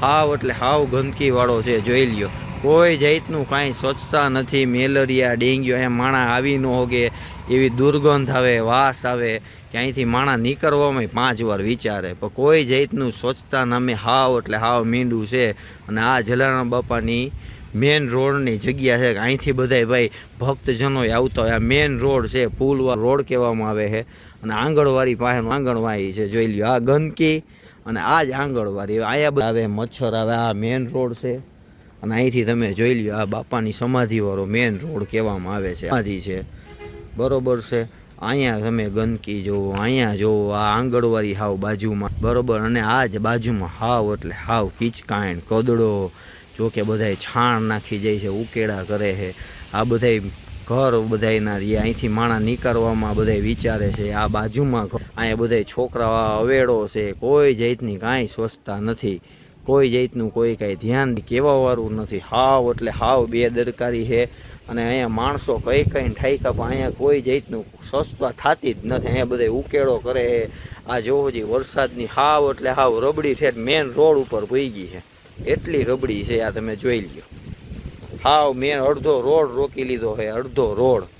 હાવ એટલે હાવ ગંદકીવાળો છે, જોઈ લ્યો. કોઈ જાતનું કાંઈ સ્વચ્છતા નથી, મેલેરિયા, ડેન્ગ્યુ, અહીંયા માણા આવી ન હોગે, એવી દુર્ગંધ આવે, વાસ આવે, કે અહીંથી માણા નીકળવામાં પાંચ વાર વિચારે. પણ કોઈ જાતનું સ્વચ્છતા નામે હાવ એટલે હાવ મીંડું છે. અને આ જલારામ બાપાની મેન રોડની જગ્યા છે અહીંથી બધાય ભાઈ ભક્તજનો આવતા હોય. આ મેન રોડ છે, પુલવા રોડ કહેવામાં આવે છે. અને આંગણવાડી પાસેનું આંગણવાડી છે, જોઈ લ્યો. આ ગંદકી અને આ જ આંગણવાડી અહીંયા આવે, મચ્છર આવે, આ મેન રોડ છે. અને અહીંથી તમે જોઈ લ્યો, આ બાપાની સમાધિવાળો મેન રોડ કહેવામાં આવે છે. સમાધિ છે. બરોબર છે. અહીંયા તમે ગંદકી જોવો, અહીંયા જોવો, આ આંગણવાડી હાવ બાજુમાં. બરોબર, અને આ જ બાજુમાં હાવ એટલે હાવ કિચકાણ, કદડો. જો કે બધાય છાણ નાખી જાય છે, ઉકેડા કરે છે. આ બધાય ઘર બધાયના રે અહીંથી માણા નીકળવામાં બધાય વિચારે છે, આ બાજુમાં અહીંયા બધાય છોકરા અવેડો છે, કોઈ જાતની કાંઈ સ્વચ્છતા નથી. કોઈ જાતનું કોઈ કાંઈ ધ્યાન કહેવાવાળું નથી. હાવ એટલે હાવ બેદરકારી છે. અને અહીંયા માણસો કઈ કઈ ઠાઈકા પણ અહીંયા કોઈ જાતનું સ્વસ્થતા થતી જ નથી. અહીંયા બધા ઉકેળો કરે આ જોવો જે વરસાદની હાવ એટલે હાવ રબડી છે. મેન રોડ ઉપર ભઈ ગઈ છે. એટલી રબડી છે આ તમે જોઈ લ્યો. હાવ મેન અડધો રોડ રોકી લીધો છે અડધો રોડ.